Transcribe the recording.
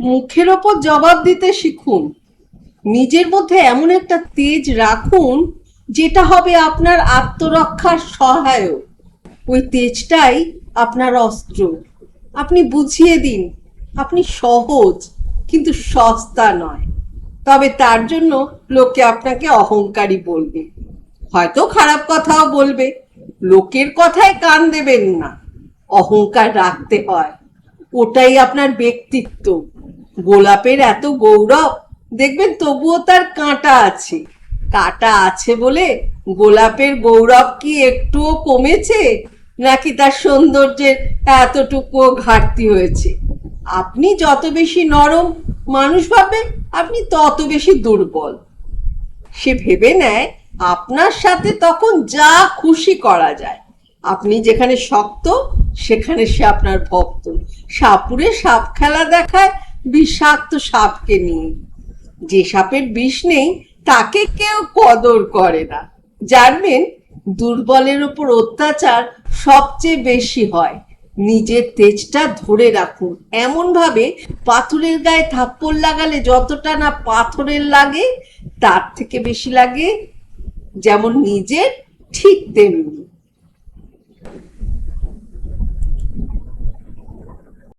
মুখের ওপর জবাব দিতে শিখুন। নিজের মধ্যে এমন একটা তেজ রাখুন, যেটা হবে আপনার আত্মরক্ষার সহায়ক। ওই তেজটাই আপনার অস্ত্র। আপনি বুঝিয়ে দিন, আপনি সহজ, কিন্তু সস্তা নয়। তবে তার জন্য লোকে আপনাকে অহংকারী বলবে। হয়তো খারাপ কথাও বলবে। লোকের কথায় কান দেবেন না। অহংকার রাখতে হয়। ওটাই আপনার ব্যক্তিত্ব। গোলাপের এত গৌরব, দেখবেন তবুও তার কাঁটা আছে। কাঁটা আছে বলে গোলাপের গৌরব কি একটুও কমেছে? নাকি তার সৌন্দর্যের এতটুকুও ঘাটতি হয়েছে? আপনি যত বেশি নরম মানুষ ভাবে আপনি তত বেশি দুর্বল। সে ভেবে নেয়, আপনার সাথে তখন যা খুশি করা যায়। আপনি যেখানে শক্ত, সেখানে সে আপনার ভক্ত। সাপুরে সাপ খেলা দেখায় বিষাক্ত সাপকে নিয়ে। যে সাপের বিষ নেই, তাকে কেউ কদর করে না। জানবেন, দুর্বলের উপর অত্যাচার সবচেয়ে বেশি হয়। নিজের তেজটা ধরে রাখুন। এমন ভাবে পাথরের গায়ে থাপ্পড় লাগালে যতটা না পাথরের লাগে, তার থেকে বেশি লাগে যেমন নিজের ঠিক তেমনি।